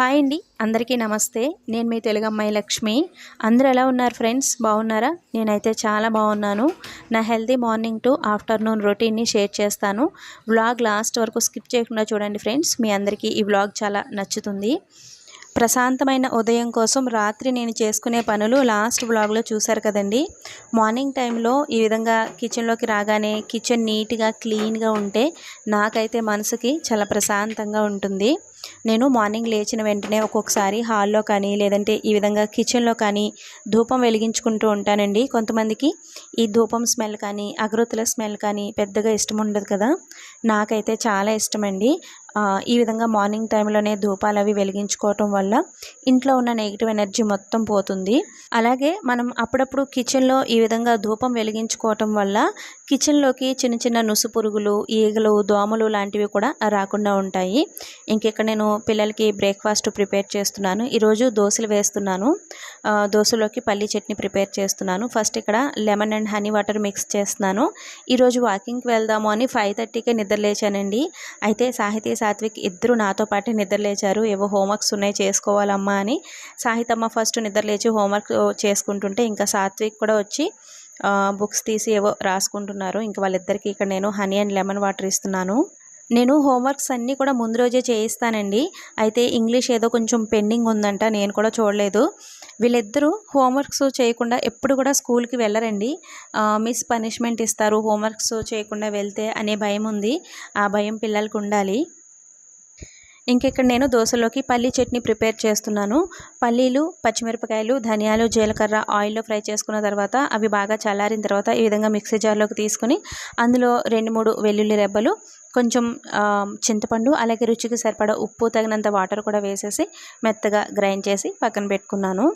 Hi అండి అందరికీ నమస్తే. నేను మీ తెలుగు అమ్మాయి లక్ష్మి. అందరూ ఎలా ఉన్నారు ఫ్రెండ్స్? బాగున్నారా? నేనైతే చాలా బాగున్నాను. నా హెల్తీ మార్నింగ్ టు ఆఫ్టర్నూన్ రొటీన్ని షేర్ చేస్తాను. వ్లాగ్ లాస్ట్ వరకు స్కిప్ చేయకుండా చూడండి ఫ్రెండ్స్. మీ అందరికీ ఈ వ్లాగ్ చాలా నచ్చుతుంది. ప్రశాంతమైన ఉదయం కోసం రాత్రి నేను చేసుకునే పనులు లాస్ట్ వ్లాగ్లో చూశారు కదండి. మార్నింగ్ టైంలో ఈ విధంగా కిచెన్లోకి రాగానే కిచెన్ నీట్గా క్లీన్గా ఉంటే నాకైతే మనసుకి చాలా ప్రశాంతంగా ఉంటుంది. నేను మార్నింగ్ లేచిన వెంటనే ఒక్కొక్కసారి హాల్లో కానీ లేదంటే ఈ విధంగా కిచెన్లో కానీ ధూపం వెలిగించుకుంటూ ఉంటానండి. కొంతమందికి ఈ ధూపం స్మెల్ కానీ అగరొత్తుల స్మెల్ కానీ పెద్దగా ఇష్టం ఉండదు కదా. నాకైతే చాలా ఇష్టమండి. ఈ విధంగా మార్నింగ్ టైంలోనే ధూపాలు అవి వెలిగించుకోవటం వల్ల ఇంట్లో ఉన్న నెగిటివ్ ఎనర్జీ మొత్తం పోతుంది. అలాగే మనం అప్పుడప్పుడు కిచెన్లో ఈ విధంగా ధూపం వెలిగించుకోవటం వల్ల కిచెన్లోకి చిన్న చిన్న నుసు పురుగులు ఈగలు దోమలు లాంటివి కూడా రాకుండా ఉంటాయి. ఇంకెక్కడ నేను పిల్లలకి బ్రేక్ఫాస్ట్ ప్రిపేర్ చేస్తున్నాను. ఈరోజు దోశలు వేస్తున్నాను. దోశలోకి పల్లి చట్నీ ప్రిపేర్ చేస్తున్నాను. ఫస్ట్ ఇక్కడ lemon and honey water mix చేస్తున్నాను. ఈరోజు వాకింగ్కి వెళ్దాము అని ఫైవ్ థర్టీకే నిద్ర లేచానండి. అయితే సాహితీ సాత్విక్ ఇద్దరు నాతో పాటు నిద్రలేచారు. ఏవో హోంవర్క్స్ ఉన్నాయి చేసుకోవాలమ్మా అని. సాహితమ్మ ఫస్ట్ నిద్రలేచి హోంవర్క్ చేసుకుంటుంటే ఇంకా సాత్విక్ కూడా వచ్చి బుక్స్ తీసి ఏవో రాసుకుంటున్నారు. ఇంకా వాళ్ళిద్దరికీ ఇక్కడ నేను హనీ అండ్ లెమన్ వాటర్ ఇస్తున్నాను. నేను హోంవర్క్స్ అన్నీ కూడా ముందు రోజే చేయిస్తానండి. అయితే ఇంగ్లీష్ ఏదో కొంచెం పెండింగ్ ఉందంట నేను కూడా చూడలేదు. వీళ్ళిద్దరూ హోంవర్క్స్ చేయకుండా ఎప్పుడు కూడా స్కూల్కి వెళ్ళరండి. మిస్ పనిష్మెంట్ ఇస్తారు హోంవర్క్స్ చేయకుండా వెళ్తే అనే భయం ఉంది. ఆ భయం పిల్లలకు ఉండాలి. ఇంకెక్కడ నేను దోశలోకి పల్లీ చట్నీ ప్రిపేర్ చేస్తున్నాను. పల్లీలు పచ్చిమిరపకాయలు ధనియాలు జీలకర్ర ఆయిల్లో ఫ్రై చేసుకున్న తర్వాత అవి బాగా చల్లారిన తర్వాత ఈ విధంగా మిక్సీ జార్లోకి తీసుకుని అందులో రెండు మూడు వెల్లుల్లి రెబ్బలు కొంచెం చింతపండు అలాగే రుచికి సరిపడా ఉప్పు తగినంత వాటర్ కూడా వేసేసి మెత్తగా గ్రైండ్ చేసి పక్కన పెట్టుకున్నాను.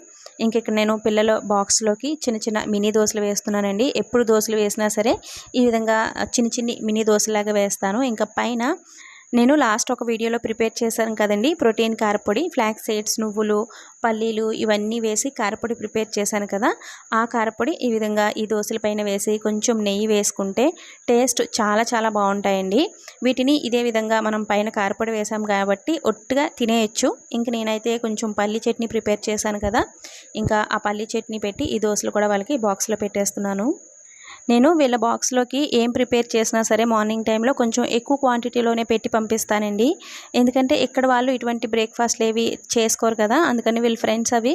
ఇంక ఇక్కడ నేను పిల్లల బాక్స్లోకి చిన్న చిన్న మినీ దోశలు వేస్తున్నానండి. ఎప్పుడు దోశలు వేసినా సరే ఈ విధంగా చిన్న చిన్ని మినీ దోశలాగా వేస్తాను. ఇంకా పైన నేను లాస్ట్ ఒక వీడియోలో ప్రిపేర్ చేశాను కదండి. ప్రోటీన్ కారపొడి ఫ్లాక్స్ సీడ్స్ నువ్వులు పల్లీలు ఇవన్నీ వేసి కారపొడి ప్రిపేర్ చేశాను కదా. ఆ కారపొడి ఈ విధంగా ఈ దోశల పైన వేసి కొంచెం నెయ్యి వేసుకుంటే టేస్ట్ చాలా చాలా బాగుంటాయండి. వీటిని ఇదే విధంగా మనం పైన కారపొడి వేసాం కాబట్టి ఒట్టుగా తినేయచ్చు. ఇంక నేనైతే కొంచెం పల్లి చట్నీ ప్రిపేర్ చేశాను కదా. ఇంకా ఆ పల్లి చట్నీ పెట్టి ఈ దోశలు కూడా వాళ్ళకి బాక్స్లో పెట్టేస్తున్నాను. నేను వీళ్ళ బాక్స్లోకి ఏం ప్రిపేర్ చేసినా సరే మార్నింగ్ టైంలో కొంచెం ఎక్కువ క్వాంటిటీలోనే పెట్టి పంపిస్తానండి. ఎందుకంటే ఇక్కడ వాళ్ళు ఇటువంటి బ్రేక్ఫాస్ట్లు ఏవి చేసుకోరు కదా అందుకని వీళ్ళ ఫ్రెండ్స్ అవి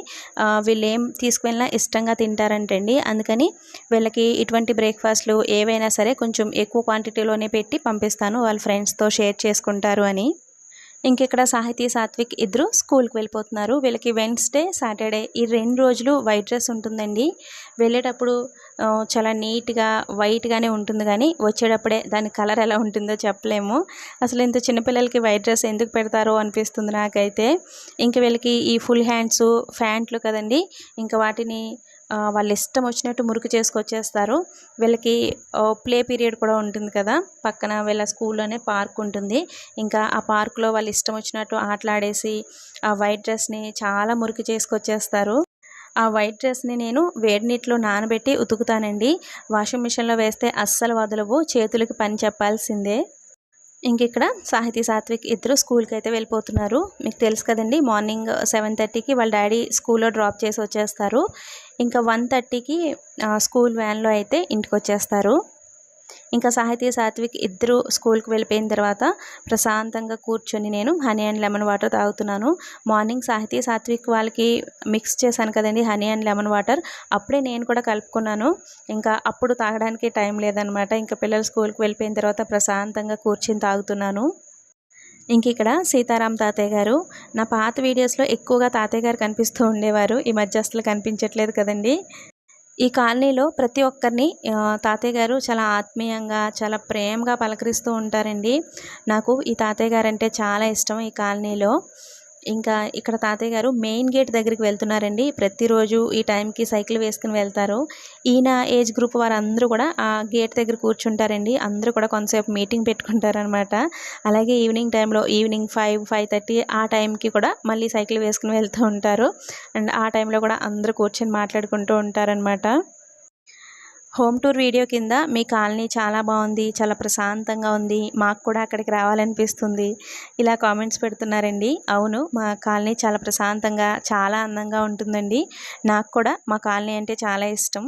వీళ్ళు ఏం తీసుకువెళ్ళినా ఇష్టంగా తింటారంటండి. అందుకని వీళ్ళకి ఇటువంటి బ్రేక్ఫాస్ట్లు ఏవైనా సరే కొంచెం ఎక్కువ క్వాంటిటీలోనే పెట్టి పంపిస్తాను వాళ్ళ ఫ్రెండ్స్తో షేర్ చేసుకుంటారు అని. ఇంకెక్కడ సాహితీ సాత్విక్ ఇద్దరు స్కూల్కి వెళ్ళిపోతున్నారు. వీళ్ళకి వెన్స్డే సాటర్డే ఈ రెండు రోజులు వైట్ డ్రెస్ ఉంటుందండి. వెళ్ళేటప్పుడు చాలా నీట్గా వైట్గానే ఉంటుంది కానీ వచ్చేటప్పుడే దాని కలర్ ఎలా ఉంటుందో చెప్పలేము. అసలు ఇంత చిన్నపిల్లలకి వైట్ డ్రెస్ ఎందుకు పెడతారో అనిపిస్తుంది నాకైతే. ఇంక వీళ్ళకి ఈ ఫుల్ హ్యాండ్స్ ఫ్యాంట్లు కదండి. ఇంకా వాటిని వాళ్ళ ఇష్టం వచ్చినట్టు మురికి చేసుకొచ్చేస్తారు. వీళ్ళకి ప్లే పీరియడ్ కూడా ఉంటుంది కదా పక్కన వీళ్ళ స్కూల్లోనే పార్క్ ఉంటుంది. ఇంకా ఆ పార్క్లో వాళ్ళు ఇష్టం వచ్చినట్టు ఆటలాడేసి ఆ వైట్ డ్రెస్ని చాలా మురికి చేసుకొచ్చేస్తారు. ఆ వైట్ డ్రెస్ని నేను వేడి నీటిలో నానబెట్టి ఉతుకుతానండి. వాషింగ్ మిషన్లో వేస్తే అస్సలు వదలవు చేతులకి పని చెప్పాల్సిందే. ఇంక ఇక్కడ సాహితీ సాత్విక్ ఇద్దరు స్కూల్కి అయితే వెళ్ళిపోతున్నారు. మీకు తెలుసు కదండి మార్నింగ్ సెవెన్ థర్టీకి వాళ్ళ డాడీ స్కూల్లో డ్రాప్ చేసి వచ్చేస్తారు. ఇంకా వన్ థర్టీకి స్కూల్ వ్యాన్లో అయితే ఇంటికి వచ్చేస్తారు. ఇంకా సాహితీ సాత్విక్ ఇద్దరు స్కూల్కి వెళ్ళిపోయిన తర్వాత ప్రశాంతంగా కూర్చొని నేను హనీ అండ్ లెమన్ వాటర్ తాగుతున్నాను. మార్నింగ్ సాహితీ సాత్విక్ వాళ్ళకి మిక్స్ చేశాను కదండి హనీ అండ్ లెమన్ వాటర్. అప్పుడే నేను కూడా కలుపుకున్నాను. ఇంకా అప్పుడు తాగడానికి టైం లేదనమాట ఇంకా పిల్లలు స్కూల్కి వెళ్ళిపోయిన తర్వాత ప్రశాంతంగా కూర్చొని తాగుతున్నాను. ఇంక ఇక్కడ సీతారాం తాతయ్య గారు నా పాత వీడియోస్లో ఎక్కువగా తాతయ్య గారు కనిపిస్తూ ఉండేవారు. ఈ మధ్య అసలు కనిపించట్లేదు కదండి. ఈ కాలనీలో ప్రతి ఒక్కరిని తాతయ్య గారు చాలా ఆత్మీయంగా చాలా ప్రేమగా పలకరిస్తూ ఉంటారండి. నాకు ఈ తాతయ్య గారు అంటే చాలా ఇష్టం ఈ కాలనీలో. ఇంకా ఇక్కడ తాతయ్య గారు మెయిన్ గేట్ దగ్గరికి వెళ్తున్నారండి. ప్రతిరోజు ఈ టైంకి సైకిల్ వేసుకుని వెళ్తారు. ఈయన ఏజ్ గ్రూప్ వారందరూ కూడా ఆ గేట్ దగ్గర కూర్చుంటారండి. అందరూ కూడా కొంతసేపు మీటింగ్ పెట్టుకుంటారనమాట అలాగే ఈవినింగ్ టైంలో ఈవినింగ్ ఫైవ్ ఫైవ్ థర్టీ ఆ టైంకి కూడా మళ్ళీ సైకిల్ వేసుకుని వెళ్తూ ఉంటారు. అండ్ ఆ టైంలో కూడా అందరూ కూర్చొని మాట్లాడుకుంటూ ఉంటారనమాట హోమ్ టూర్ వీడియో కింద మీ కాలనీ చాలా బాగుంది చాలా ప్రశాంతంగా ఉంది మాకు కూడా అక్కడికి రావాలనిపిస్తుంది. ఇలా కామెంట్స్ పెడుతున్నారండి. అవును మా కాలనీ చాలా ప్రశాంతంగా చాలా అందంగా ఉంటుందండి. నాకు కూడా మా కాలనీ అంటే చాలా ఇష్టం.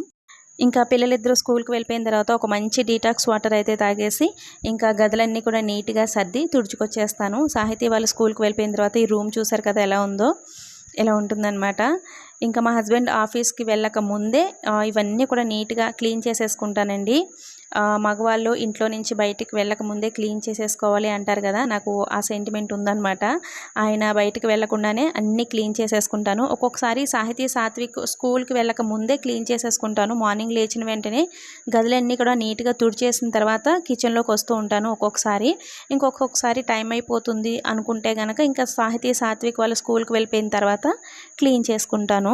ఇంకా పిల్లలిద్దరూ స్కూల్కి వెళ్ళిపోయిన తర్వాత ఒక మంచి డీటాక్స్ వాటర్ అయితే తాగేసి ఇంకా గదులన్నీ కూడా నీట్గా సర్ది తుడుచుకొచ్చేస్తాను. సాహితీ వాళ్ళు స్కూల్కి వెళ్ళిపోయిన తర్వాత ఈ రూమ్ చూసారు కదా ఎలా ఉందో? ఇలా ఉంటుందన్నమాట. ఇంకా మా హస్బెండ్ ఆఫీస్కి వెళ్ళక ముందే ఇవన్నీ కూడా నీట్గా క్లీన్ చేసేసుకుంటానండి. మగవాళ్ళు ఇంట్లో నుంచి బయటికి వెళ్ళక ముందే క్లీన్ చేసేసుకోవాలి అంటారు కదా నాకు ఆ సెంటిమెంట్ ఉందన్నమాట. ఆయన బయటికి వెళ్ళకుండానే అన్నీ క్లీన్ చేసేసుకుంటాను. ఒక్కొక్కసారి సాహితీ సాత్విక్ స్కూల్కి వెళ్ళక ముందే క్లీన్ చేసేసుకుంటాను. మార్నింగ్ లేచిన వెంటనే గదులన్నీ కూడా నీట్గా తుడిచేసిన తర్వాత కిచెన్లోకి వస్తూ ఉంటాను ఒక్కొక్కసారి. ఇంకొకసారి టైం అయిపోతుంది అనుకుంటే కనుక ఇంకా సాహితీ సాత్విక్ వాళ్ళ స్కూల్కి వెళ్ళిపోయిన తర్వాత క్లీన్ చేసుకుంటాను.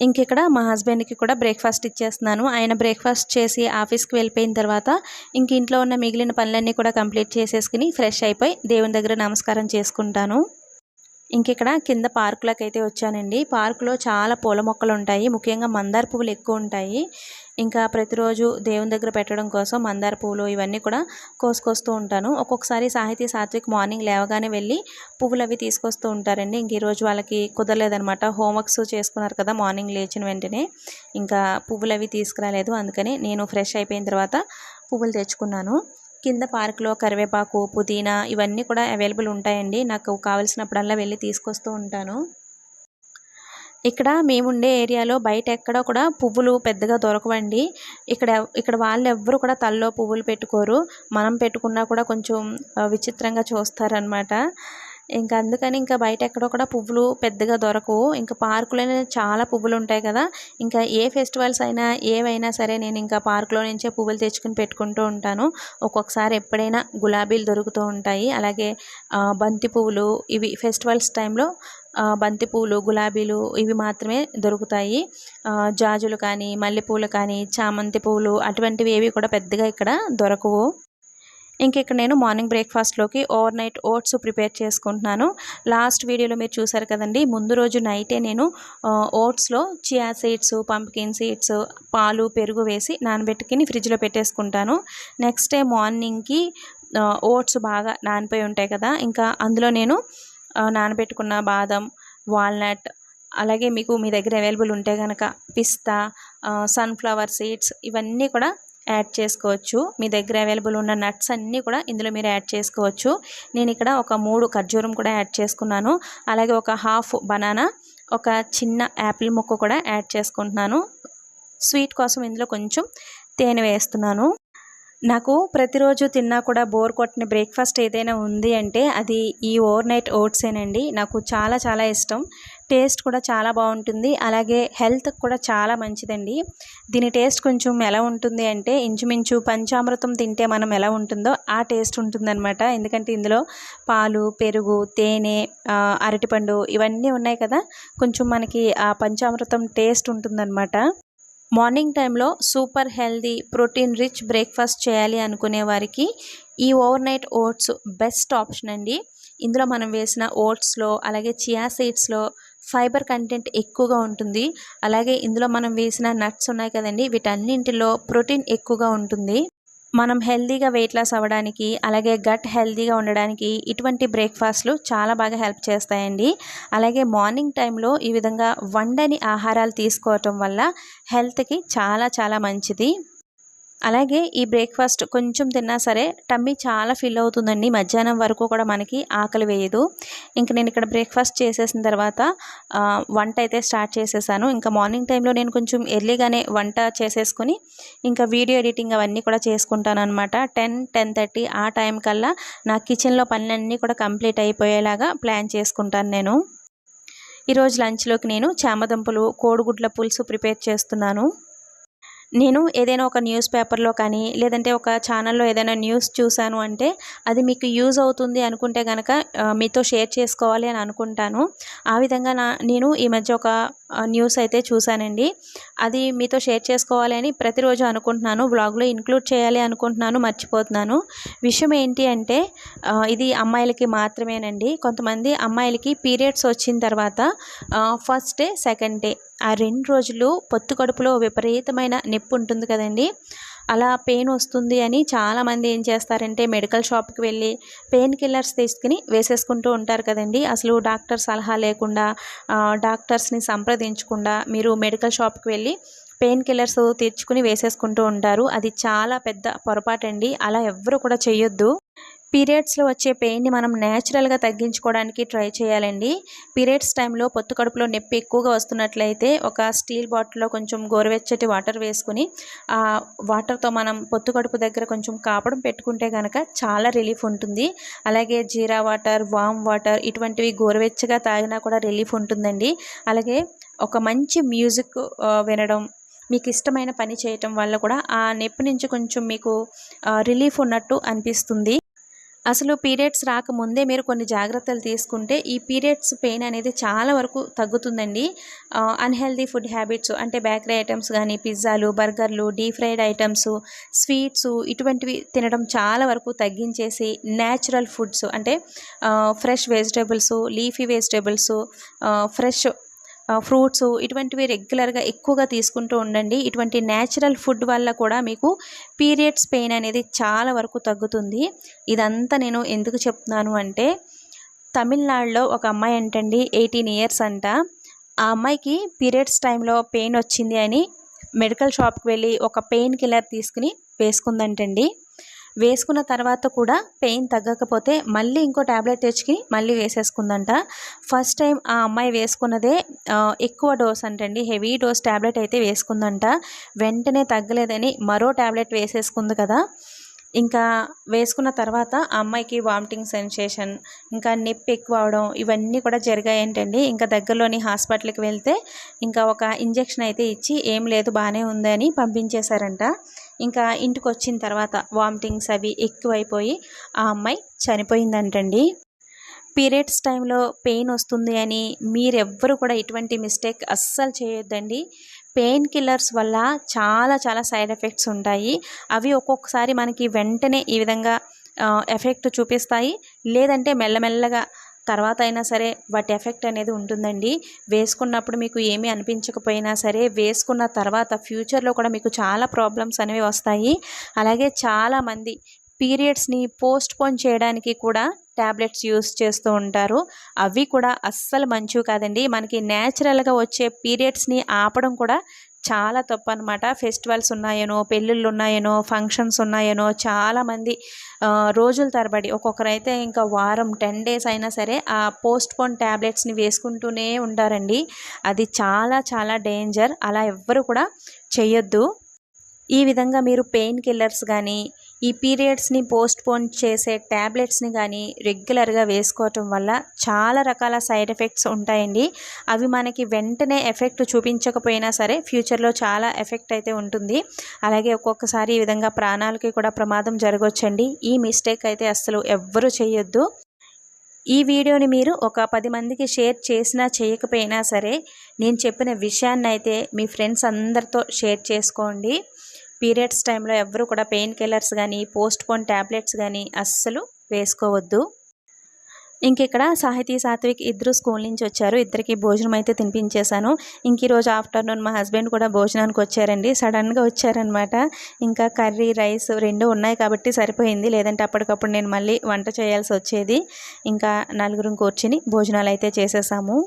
ఇంక ఇక్కడ మా హస్బెండ్కి కూడా బ్రేక్ఫాస్ట్ ఇచ్చేస్తున్నాను. ఆయన బ్రేక్ఫాస్ట్ చేసి ఆఫీస్కి వెళ్ళిపోయిన తర్వాత ఇంక ఇంట్లో ఉన్న మిగిలిన పనులన్నీ కూడా కంప్లీట్ చేసేసుకుని ఫ్రెష్ అయిపోయి దేవుని దగ్గర నమస్కారం చేసుకుంటాను. ఇంక ఇక్కడ కింద పార్కులకు అయితే వచ్చానండి. పార్కులో చాలా పూల మొక్కలు ఉంటాయి ముఖ్యంగా మందార పువ్వులు ఎక్కువ ఉంటాయి. ఇంకా ప్రతిరోజు దేవుని దగ్గర పెట్టడం కోసం మందార పువ్వులు ఇవన్నీ కూడా కోసుకొస్తూ ఉంటాను. ఒక్కొక్కసారి సాహితీ సాత్విక్ మార్నింగ్ లేవగానే వెళ్ళి పువ్వులు అవి తీసుకొస్తూ ఉంటారండి. ఇంక ఈరోజు వాళ్ళకి కుదరలేదనమాట హోంవర్క్స్ చేసుకున్నారు కదా మార్నింగ్ లేచిన వెంటనే. ఇంకా పువ్వులు అవి తీసుకురాలేదు. అందుకని నేను ఫ్రెష్ అయిపోయిన తర్వాత పువ్వులు తెచ్చుకున్నాను. కింద పార్క్లో కరివేపాకు పుదీనా ఇవన్నీ కూడా అవైలబుల్ ఉంటాయండి. నాకు కావలసినప్పుడల్లా వెళ్ళి తీసుకొస్తూ ఉంటాను. ఇక్కడ మేముండే ఏరియాలో బయట ఎక్కడ కూడా పువ్వులు పెద్దగా దొరకవండి. ఇక్కడ ఇక్కడ వాళ్ళు ఎవ్వరు కూడా తల్లో పువ్వులు పెట్టుకోరు. మనం పెట్టుకున్నా కూడా కొంచెం విచిత్రంగా చూస్తారనమాట ఇంకా అందుకని ఇంకా బయట ఎక్కడో కూడా పువ్వులు పెద్దగా దొరకవు. ఇంకా పార్కులోనే చాలా పువ్వులు ఉంటాయి కదా. ఇంకా ఏ ఫెస్టివల్స్ అయినా ఏవైనా సరే నేను ఇంకా పార్కులో నుంచే పువ్వులు తెచ్చుకుని పెట్టుకుంటూ ఉంటాను. ఒక్కొక్కసారి ఎప్పుడైనా గులాబీలు దొరుకుతూ ఉంటాయి. అలాగే బంతి పువ్వులు ఇవి ఫెస్టివల్స్ టైంలో బంతి పువ్వులు గులాబీలు ఇవి మాత్రమే దొరుకుతాయి. జాజులు కానీ మల్లెపూలు కానీ చామంతి పువ్వులు అటువంటివి ఏవి కూడా పెద్దగా ఇక్కడ దొరకవు. ఇంక ఇక్కడ నేను మార్నింగ్ బ్రేక్ఫాస్ట్లోకి ఓవర్ నైట్ ఓట్స్ ప్రిపేర్ చేసుకుంటున్నాను. లాస్ట్ వీడియోలో మీరు చూసారు కదండి ముందు రోజు నైటే నేను ఓట్స్లో చియా సీడ్స్ పంప్కిన్ సీడ్స్ పాలు పెరుగు వేసి నానబెట్టుకుని ఫ్రిడ్జ్లో పెట్టేసుకుంటాను. నెక్స్ట్ డే మార్నింగ్కి ఓట్స్ బాగా నానిపోయి ఉంటాయి కదా ఇంకా అందులో నేను నానబెట్టుకున్న బాదం వాల్నట్ అలాగే మీకు మీ దగ్గర అవైలబుల్ ఉంటే కనుక పిస్తా సన్ఫ్లవర్ సీడ్స్ ఇవన్నీ కూడా యాడ్ చేసుకోవచ్చు. మీ దగ్గర అవైలబుల్ ఉన్న నట్స్ అన్నీ కూడా ఇందులో మీరు యాడ్ చేసుకోవచ్చు. నేను ఇక్కడ ఒక మూడు ఖర్జూరం కూడా యాడ్ చేసుకున్నాను. అలాగే ఒక హాఫ్ బనానా ఒక చిన్న యాపిల్ ముక్క కూడా యాడ్ చేసుకుంటున్నాను. స్వీట్ కోసం ఇందులో కొంచెం తేనె వేస్తున్నాను. నాకు ప్రతిరోజు తిన్నా కూడా బోర్ కొట్టిన బ్రేక్ఫాస్ట్ ఏదైనా ఉంది అంటే అది ఈ ఓవర్ నైట్ ఓట్సేనండి. నాకు చాలా చాలా ఇష్టం. టేస్ట్ కూడా చాలా బాగుంటుంది. అలాగే హెల్త్ కూడా చాలా మంచిదండి. దీని టేస్ట్ కొంచెం ఎలా ఉంటుంది అంటే ఇంచుమించు పంచామృతం తింటే మనం ఎలా ఉంటుందో ఆ టేస్ట్ ఉంటుందన్నమాట. ఎందుకంటే ఇందులో పాలు పెరుగు తేనె అరటిపండు ఇవన్నీ ఉన్నాయి కదా. కొంచెం మనకి ఆ పంచామృతం టేస్ట్ ఉంటుందన్నమాట. మార్నింగ్ టైంలో super healthy protein rich breakfast చేయాలి అనుకునే వారికి ఈ over night oats best option అండి. ఇందులో మనం వేసిన ఓట్స్లో అలాగే చియా సీడ్స్లో ఫైబర్ కంటెంట్ ఎక్కువగా ఉంటుంది. అలాగే ఇందులో మనం వేసిన నట్స్ ఉన్నాయి కదండి వీటన్నింటిలో ప్రోటీన్ ఎక్కువగా ఉంటుంది. మనం హెల్తీగా వెయిట్ లాస్ అవ్వడానికి అలాగే గట్ హెల్తీగా ఉండడానికి ఇటువంటి బ్రేక్ఫాస్ట్లు చాలా బాగా హెల్ప్ చేస్తాయండి. అలాగే మార్నింగ్ టైంలో ఈ విధంగా వండని ఆహారాలు తీసుకోవటం వల్ల హెల్త్కి చాలా చాలా మంచిది. అలాగే ఈ బ్రేక్ఫాస్ట్ కొంచెం తిన్నా సరే టమ్మీ చాలా ఫిల్ అవుతుందండి. మధ్యాహ్నం వరకు కూడా మనకి ఆకలి వేయదు. ఇంక నేను ఇక్కడ బ్రేక్ఫాస్ట్ చేసేసిన తర్వాత వంట అయితే స్టార్ట్ చేసేసాను. ఇంకా మార్నింగ్ టైంలో నేను కొంచెం ఎర్లీగానే వంట చేసేసుకొని ఇంకా వీడియో ఎడిటింగ్ అవన్నీ కూడా చేసుకుంటాను అనమాట టెన్ టెన్ థర్టీ ఆ టైం కల్లా నా కిచెన్లో పనులన్నీ కూడా కంప్లీట్ అయిపోయేలాగా ప్లాన్ చేసుకుంటాను నేను. ఈరోజు లంచ్లోకి నేను చామదంపులు కోడిగుడ్ల పులుసు ప్రిపేర్ చేస్తున్నాను. నేను ఏదైనా ఒక న్యూస్ పేపర్లో కానీ లేదంటే ఒక ఛానల్లో ఏదైనా న్యూస్ చూశాను అంటే అది మీకు యూజ్ అవుతుంది అనుకుంటే కనుక మీతో షేర్ చేసుకోవాలి అని అనుకుంటాను. ఆ విధంగా నా నేను ఈ మధ్య ఒక న్యూస్ అయితే చూశానండి. అది మీతో షేర్ చేసుకోవాలి అని ప్రతిరోజు అనుకుంటున్నాను. బ్లాగ్లో ఇంక్లూడ్ చేయాలి అనుకుంటున్నాను మర్చిపోతున్నాను. విషయం ఏంటి అంటే ఇది అమ్మాయిలకి మాత్రమేనండి. కొంతమంది అమ్మాయిలకి పీరియడ్స్ వచ్చిన తర్వాత ఫస్ట్ డే సెకండ్ డే ఆ రెండు రోజులు పొత్తు కడుపులో విపరీతమైన నొప్పి ఉంటుంది కదండి. అలా పెయిన్ వస్తుంది అని చాలామంది ఏం చేస్తారంటే మెడికల్ షాప్కి వెళ్ళి పెయిన్ కిల్లర్స్ తీసుకుని వేసేసుకుంటూ ఉంటారు కదండి. అసలు డాక్టర్ సలహా లేకుండా డాక్టర్స్ని సంప్రదించకుండా మీరు మెడికల్ షాప్కి వెళ్ళి పెయిన్ కిల్లర్స్ తెచ్చుకుని వేసేసుకుంటూ ఉంటారు. అది చాలా పెద్ద పొరపాటండి. అలా ఎవ్వరు కూడా చేయొద్దు పీరియడ్స్లో వచ్చే పెయిన్ని మనం న్యాచురల్గా తగ్గించుకోవడానికి ట్రై చేయాలండి. పీరియడ్స్ టైంలో పొత్తు కడుపులో నొప్పి ఎక్కువగా వస్తున్నట్లయితే ఒక స్టీల్ బాటిల్లో కొంచెం గోరువెచ్చటి వాటర్ వేసుకుని ఆ వాటర్తో మనం పొత్తు కడుపు దగ్గర కొంచెం కాపడం పెట్టుకుంటే కనుక చాలా రిలీఫ్ ఉంటుంది. అలాగే జీరా వాటర్ వామ్ వాటర్ ఇటువంటివి గోరువెచ్చగా తాగినా కూడా రిలీఫ్ ఉంటుందండి. అలాగే ఒక మంచి మ్యూజిక్ వినడం మీకు ఇష్టమైన పని చేయటం వల్ల కూడా ఆ నొప్పి నుంచి కొంచెం మీకు రిలీఫ్ ఉన్నట్టు అనిపిస్తుంది. అసలు పీరియడ్స్ రాకముందే మీరు కొన్ని జాగ్రత్తలు తీసుకుంటే ఈ పీరియడ్స్ పెయిన్ అనేది చాలా వరకు తగ్గుతుందండి. అన్హెల్దీ ఫుడ్ హ్యాబిట్స్ అంటే బేకరీ ఐటమ్స్ కానీ పిజ్జాలు బర్గర్లు డీప్ ఫ్రైడ్ ఐటమ్స్ స్వీట్స్ ఇటువంటివి తినడం చాలా వరకు తగ్గించేసి న్యాచురల్ ఫుడ్స్ అంటే fresh vegetables leafy vegetables fresh fruits ఇటువంటివి రెగ్యులర్గా ఎక్కువగా తీసుకుంటూ ఉండండి. ఇటువంటి న్యాచురల్ ఫుడ్ వల్ల కూడా మీకు పీరియడ్స్ పెయిన్ అనేది చాలా వరకు తగ్గుతుంది. ఇదంతా నేను ఎందుకు చెప్తున్నాను అంటే తమిళనాడులో ఒక అమ్మాయి అంటండి ఎయిటీన్ ఇయర్స్ అంట. ఆ అమ్మాయికి పీరియడ్స్ టైంలో పెయిన్ వచ్చింది అని మెడికల్ షాప్కి వెళ్ళి ఒక పెయిన్ కిల్లర్ తీసుకుని వేసుకుందంటండి. వేసుకున్న తర్వాత కూడా పెయిన్ తగ్గకపోతే మళ్ళీ ఇంకో ట్యాబ్లెట్ తెచ్చుకుని మళ్ళీ వేసేసుకుందంట. ఫస్ట్ టైం ఆ అమ్మాయి వేసుకున్నదే ఎక్కువ డోస్ అంటండి. హెవీ డోస్ ట్యాబ్లెట్ అయితే వేసుకుందంట. వెంటనే తగ్గలేదని మరో ట్యాబ్లెట్ వేసేసుకుంది కదా. ఇంకా వేసుకున్న తర్వాత ఆ అమ్మాయికి వామిటింగ్ సెన్సేషన్ ఇంకా నొప్పి ఎక్కువ అవడం ఇవన్నీ కూడా జరిగాయంటండి. ఇంకా దగ్గరలోని హాస్పిటల్కి వెళ్తే ఇంకా ఒక ఇంజెక్షన్ అయితే ఇచ్చి ఏం లేదు బాగానే ఉందని పంపించేశారంట. ఇంకా ఇంటికి వచ్చిన తర్వాత వామిటింగ్స్ అవి ఎక్కువైపోయి ఆ అమ్మాయి చనిపోయిందంటండి. పీరియడ్స్ టైంలో పెయిన్ వస్తుంది అని మీరెవ్వరు కూడా ఇటువంటి మిస్టేక్ అస్సలు చేయొద్దండి. పెయిన్ కిల్లర్స్ వల్ల చాలా చాలా సైడ్ ఎఫెక్ట్స్ ఉంటాయి. అవి ఒక్కొక్కసారి మనకి వెంటనే ఈ విధంగా ఎఫెక్ట్ చూపిస్తాయి. లేదంటే మెల్లమెల్లగా తర్వాత అయినా సరే వాటి ఎఫెక్ట్ అనేది ఉంటుందండి. వేసుకున్నప్పుడు మీకు ఏమీ అనిపించకపోయినా సరే వేసుకున్న తర్వాత ఫ్యూచర్లో కూడా మీకు చాలా ప్రాబ్లమ్స్ అనేవి వస్తాయి. అలాగే చాలామంది పీరియడ్స్ని పోస్ట్ పోన్ చేయడానికి కూడా ట్యాబ్లెట్స్ యూస్ చేస్తూ ఉంటారు. అవి కూడా అస్సలు మంచివి కాదండి. మనకి న్యాచురల్గా వచ్చే పీరియడ్స్ని ఆపడం కూడా చాలా తప్పు అనమాట ఫెస్టివల్స్ ఉన్నాయనో పెళ్ళిళ్ళు ఉన్నాయనో ఫంక్షన్స్ ఉన్నాయనో చాలామంది రోజుల తరబడి ఒక్కొక్కరైతే ఇంకా వారం టెన్ డేస్ అయినా సరే ఆ పోస్ట్ పోన్ ట్యాబ్లెట్స్ని వేసుకుంటూనే ఉంటారండి అది చాలా చాలా డేంజర్. అలా ఎవ్వరు కూడా చేయొద్దు ఈ విధంగా మీరు పెయిన్ కిల్లర్స్ కానీ ఈ పీరియడ్స్ని పోస్ట్పోన్ చేసే ట్యాబ్లెట్స్ని కానీ రెగ్యులర్గా వేసుకోవటం వల్ల చాలా రకాల సైడ్ ఎఫెక్ట్స్ ఉంటాయండి. అవి మనకి వెంటనే ఎఫెక్ట్ చూపించకపోయినా సరే ఫ్యూచర్లో చాలా ఎఫెక్ట్ అయితే ఉంటుంది. అలాగే ఒక్కొక్కసారి ఈ విధంగా ప్రాణాలకి కూడా ప్రమాదం జరగవచ్చండి ఈ మిస్టేక్ అయితే అస్సలు ఎవ్వరూ చేయొద్దు. ఈ వీడియోని మీరు ఒక పది మందికి షేర్ చేసినా చేయకపోయినా సరే నేను చెప్పిన విషయాన్ని అయితే మీ ఫ్రెండ్స్ అందరితో షేర్ చేసుకోండి. పీరియడ్స్ టైంలో ఎవరు కూడా పెయిన్ కిల్లర్స్ కానీ పోస్ట్ పోన్ ట్యాబ్లెట్స్ కానీ అస్సలు వేసుకోవద్దు. ఇంక ఇక్కడ సాహితీ సాత్విక్ ఇద్దరు స్కూల్ నుంచి వచ్చారు. ఇద్దరికి భోజనం అయితే తినిపించేశాను. ఇంక ఈరోజు ఆఫ్టర్నూన్ మా హస్బెండ్ కూడా భోజనానికి వచ్చారండి. సడన్గా వచ్చారనమాట ఇంకా కర్రీ రైస్ రెండు ఉన్నాయి కాబట్టి సరిపోయింది. లేదంటే అప్పటికప్పుడు నేను మళ్ళీ వంట చేయాల్సి వచ్చేది. ఇంకా నలుగురు కూర్చుని భోజనాలు అయితే చేసేసాము.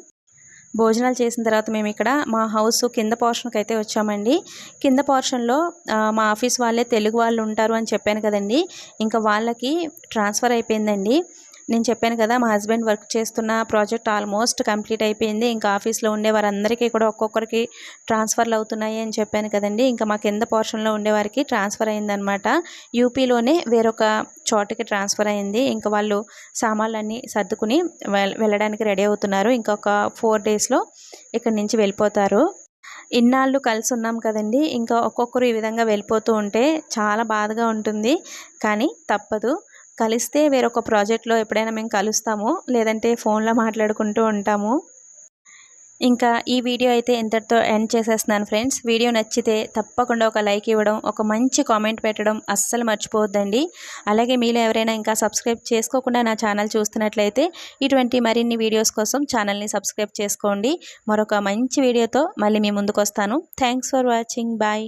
భోజనాలు చేసిన తర్వాత మేము ఇక్కడ మా హౌస్ కింద పోర్షన్కి అయితే వచ్చామండి. కింద పోర్షన్లో మా ఆఫీస్ వాళ్ళే తెలుగు వాళ్ళు ఉంటారు అని చెప్పాను కదండి. ఇంకా వాళ్ళకి ట్రాన్స్ఫర్ అయిపోయిందండి. నేను చెప్పాను కదా మా హస్బెండ్ వర్క్ చేస్తున్న ప్రాజెక్ట్ ఆల్మోస్ట్ కంప్లీట్ అయిపోయింది. ఇంకా ఆఫీస్లో ఉండే వారందరికీ కూడా ఒక్కొక్కరికి ట్రాన్స్ఫర్లు అవుతున్నాయి అని చెప్పాను కదండి. ఇంకా మా కింద పోర్షన్లో ఉండేవారికి ట్రాన్స్ఫర్ అయిందనమాట యూపీలోనే వేరొక చోటకి ట్రాన్స్ఫర్ అయింది. ఇంకా వాళ్ళు సామాన్లన్నీ సర్దుకుని వెళ్ళడానికి రెడీ అవుతున్నారు. ఇంకొక ఫోర్ డేస్లో ఇక్కడి నుంచి వెళ్ళిపోతారు. ఇన్నాళ్ళు కలిసి ఉన్నాం కదండి. ఇంకా ఒక్కొక్కరు ఈ విధంగా వెళ్ళిపోతూ ఉంటే చాలా బాధగా ఉంటుంది. కానీ తప్పదు. కలిస్తే వేరొక ప్రాజెక్ట్లో ఎప్పుడైనా మేము కలుస్తాము లేదంటే ఫోన్లో మాట్లాడుకుంటూ ఉంటాము. ఇంకా ఈ వీడియో అయితే ఇంతటితో ఎండ్ చేసేస్తున్నాను ఫ్రెండ్స్. వీడియో నచ్చితే తప్పకుండా ఒక లైక్ ఇవ్వడం ఒక మంచి కామెంట్ పెట్టడం అస్సలు మర్చిపోవద్దండి. అలాగే మీలో ఎవరైనా ఇంకా సబ్స్క్రైబ్ చేసుకోకుండా నా ఛానల్ చూస్తున్నట్లయితే ఇటువంటి మరిన్ని వీడియోస్ కోసం ఛానల్ని సబ్స్క్రైబ్ చేసుకోండి. మరొక మంచి వీడియోతో మళ్ళీ మీ ముందుకు వస్తాను. Thanks for watching. బాయ్.